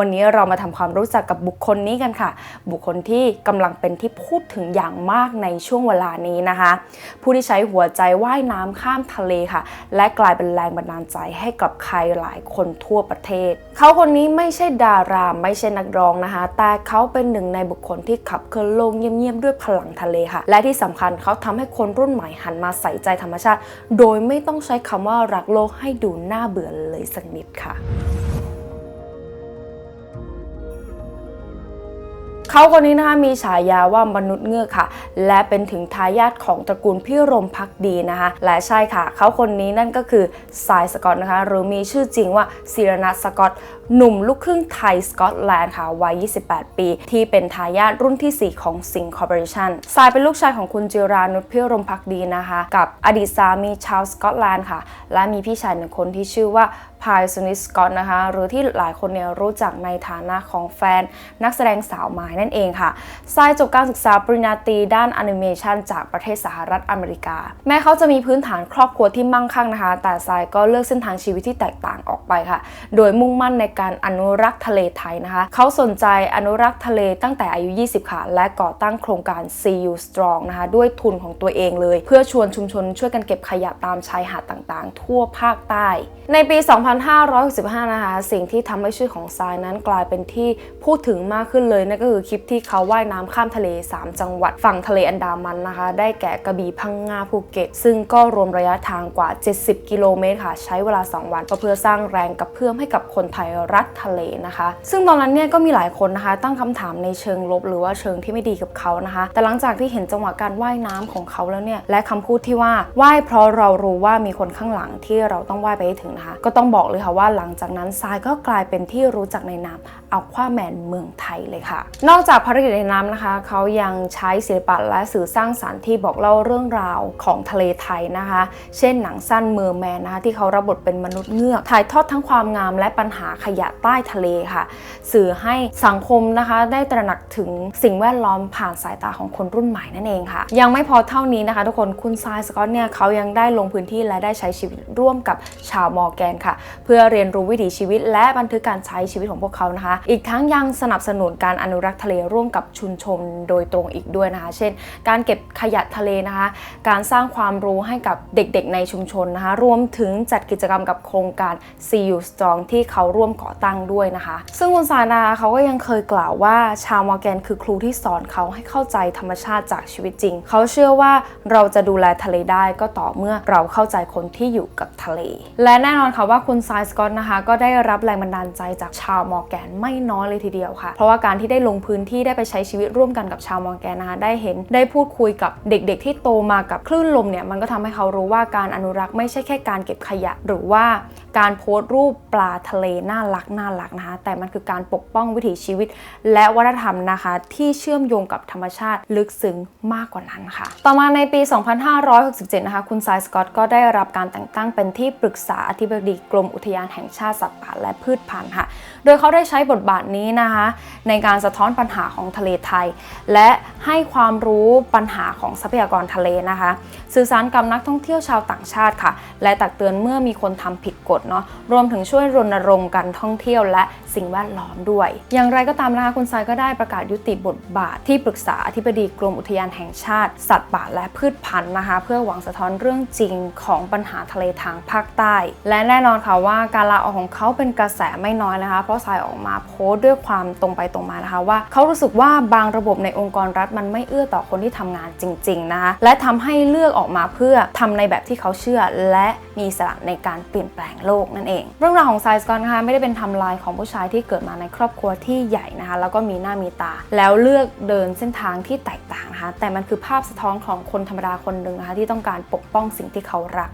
วันนี้เรามาทำความรู้จักกับบุคคลนี้กันค่ะ บุคคลที่กำลังเป็นที่พูดถึงอย่างมากในช่วงเวลานี้นะคะ ผู้ที่ใช้หัวใจว่ายน้ำข้ามทะเลค่ะ และกลายเป็นแรงบันดาลใจให้กับใครหลายคนทั่วประเทศ เขาคนนี้ไม่ใช่ดาราไม่ใช่นักร้องนะคะ แต่เขาเป็นหนึ่งในบุคคลที่ขับเคลื่อนโลกเงียบๆด้วยพลังทะเลค่ะ และที่สำคัญเขาทำให้คนรุ่นใหม่หันมาใส่ใจธรรมชาติ โดยไม่ต้องใช้คำว่ารักโลกให้ดูน่าเบื่อเลยสักนิดค่ะ เขาคนนี้นะคะมีฉายาว่ามนุษย์เงือกค่ะ และเป็นถึงทายาทของตระกูลพี่รมพักดีนะคะ และใช่ค่ะ เขาคนนี้นั่นก็คือสายสกอตนะคะหรือมีชื่อจริงว่าซีรนัทสกอตหนุ่มลูกครึ่งไทยสกอตแลนด์ค่ะวัย 28 ปี ที่เป็นทายาทรุ่นที่ 4 ของสิงคอร์ปอเรชั่นสายเป็นลูกชายของคุณจิรานุชพี่รมพักดีนะคะ กับอดีตสามีชาวสกอตแลนด์ค่ะ และมีพี่ชายหนึ่งคนที่ชื่อว่า พายซูนิสกอตนะคะหรือที่หลายคนเนี่ยรู้จักในฐานะของแฟนนักแสดงสาวไม้นั่นเองค่ะทรายจบการศึกษาปริญญาตรีด้านแอนิเมชันจากประเทศสหรัฐอเมริกา แม้เขาจะมีพื้นฐานครอบครัวที่มั่งคั่งนะคะ แต่ทรายก็เลือกเส้นทางชีวิตที่แตกต่างออกไปค่ะ โดยมุ่งมั่นในการอนุรักษ์ทะเลไทยนะคะ เขาสนใจอนุรักษ์ทะเลตั้งแต่อายุ 20 ค่ะ และก่อตั้งโครงการ See You Strong นะคะ ด้วยทุนของตัวเองเลย เพื่อชวนชุมชนช่วยกันเก็บขยะตามชายหาดต่างๆ ทั่วภาคใต้ ในปี2565 นะคะ สิ่งที่ทำให้ชื่อของทรายนั้นกลายเป็นที่พูดถึงมากขึ้นเลยนั่นก็คือคลิปที่เขาว่ายน้ำข้ามทะเล 3 จังหวัดฝั่งทะเลอันดามันนะคะ ได้แก่กระบี่พังงาภูเก็ต ซึ่งก็รวมระยะทางกว่า 70 กิโลเมตรค่ะ ใช้เวลา 2 วันก็เพื่อสร้างแรงกระเพื่อมให้กับคนไทยรักทะเลนะคะ ซึ่งตอนนั้นเนี่ยก็มีหลายคนนะคะ ตั้งคำถามในเชิงลบ หรือว่าเชิงที่ไม่ดีกับเขานะคะ แต่หลังจากที่เห็นจังหวะการว่ายน้ำของเขาแล้วเนี่ยและคำพูดที่ว่าว่ายเพราะเรารู้ว่ามีคนข้างหลังที่เราต้องว่ายไปให้ถึงนะคะ ก็ต้องบอกอกเลยค่ะว่าหลังจากนั้นทรายก็กลายเป็นที่รู้จักในนามอัควาแมนเมืองไทยเลยค่ะ นอกจากภารกิจในน้ำนะคะ เขายังใช้ศิลปะและสื่อสร้างสารรค์ที่บอกเล่าเรื่องราวของทะเลไทยนะคะ เช่นหนังสั้นเมอร์แมนนะคะที่เขารับบทเป็นมนุษย์เงือก ถ่ายทอดทั้งความงามและปัญหาขยะใต้ทะเลค่ะ สื่อให้สังคมนะคะได้ตระหนักถึงสิ่งแวดล้อมผ่านสายตาของคนรุ่นใหม่นั่นเองค่ะ ยังไม่พอเท่านี้นะคะ ทุกคนคุณทรายสกอตเนี่ยเขายังได้ลงพื้นที่และได้ใช้ชีวิตร่วมกับชาวมอร์แกนค่ะเพื่อเรียนรู้วิถีชีวิต และบันทึกการใช้ชีวิตของพวกเขานะคะ อีกทั้งยังสนับสนุนการอนุรักษ์ทะเลร่วมกับชุมชนโดยตรงอีกด้วยนะคะ เช่น การเก็บขยะทะเลนะคะ การสร้างความรู้ให้กับเด็กๆในชุมชนนะคะ รวมถึงจัดกิจกรรมกับโครงการ See You Strong ที่เขาร่วมก่อตั้งด้วยนะคะ ซึ่งคุณสานาเขาก็ยังเคยกล่าวว่าชาวมอร์แกนคือครูที่สอนเขาให้เข้าใจธรรมชาติจากชีวิตจริง เขาเชื่อว่าเราจะดูแลทะเลได้ก็ต่อเมื่อเราเข้าใจคนที่อยู่กับทะเล และแน่นอนค่ะว่าคุณทรายสกอตนะคะ ก็ได้รับแรงบันดาลใจจากชาวมอร์แกนไม่น้อยเลยทีเดียวค่ะ เพราะว่าการที่ได้ลงพื้นที่ได้ไปใช้ชีวิตร่วมกันกับชาวมอร์แกนนะคะ ได้เห็นได้พูดคุยกับเด็กๆ ที่โตมากับคลื่นลมเนี่ย มันก็ทำให้เขารู้ว่าการอนุรักษ์ไม่ใช่แค่การเก็บขยะ หรือว่าการโพสต์รูปปลาทะเลน่ารักน่ารักนะคะ แต่มันคือการปกป้องวิถีชีวิต และวัฒนธรรมนะคะ ที่เชื่อมโยงกับธรรมชาติลึกซึ้งมากกว่านั้นค่ะ ต่อมาในปี 2567 นะคะ คุณทรายสกอตก็ได้รับการแต่งตั้งเป็นที่ปรึกษาอธิบดีกรมอุทยานแห่งชาติสัตว์ป่าและพืชพันธุ์ค่ะ โดยเขาได้ใช้บทบาทนี้นะคะ ในการสะท้อนปัญหาของทะเลไทย และให้ความรู้ปัญหาของทรัพยากรทะเลนะคะ สื่อสารกับนักท่องเที่ยวชาวต่างชาติค่ะ และตักเตือนเมื่อมีคนทำผิดกฎเนาะรวมถึงช่วยรณรงค์การท่องเที่ยวและสิ่งแวดล้อมด้วย อย่างไรก็ตามนะคะคุณทรายก็ได้ประกาศยุติบทบาทที่ปรึกษาอธิบดีกรมอุทยานแห่งชาติ สัตว์ป่าและพืชพันธุ์นะคะ เพื่อหวังสะท้อนเรื่องจริงของปัญหาทะเลทางภาคใต้ และแน่นอนค่ะว่าการลาออกของเขาเป็นกระแสไม่น้อยนะคะ เพราะทรายออกมาโพสต์ด้วยความตรงไปตรงมานะคะ ว่าเขารู้สึกว่าบางระบบในองค์กรรัฐมันไม่เอื้อต่อคนที่ทำงานจริง ๆ นะคะ และทำให้เลือกออกมาเพื่อทำในแบบที่เขาเชื่อ และมีสระในการเปลี่ยนแปลงโลกนั่นเอง เรื่องราวของไซส์กอนนะคะไม่ได้เป็นทำลายของผู้ชายที่เกิดมาในครอบครัวที่ใหญ่นะคะ แล้วก็มีหน้ามีตา แล้วเลือกเดินเส้นทางที่แตกต่างนะคะ แต่มันคือภาพสะท้อนของคนธรรมดาคนหนึ่งนะคะที่ต้องการปกป้องสิ่งที่เขารัก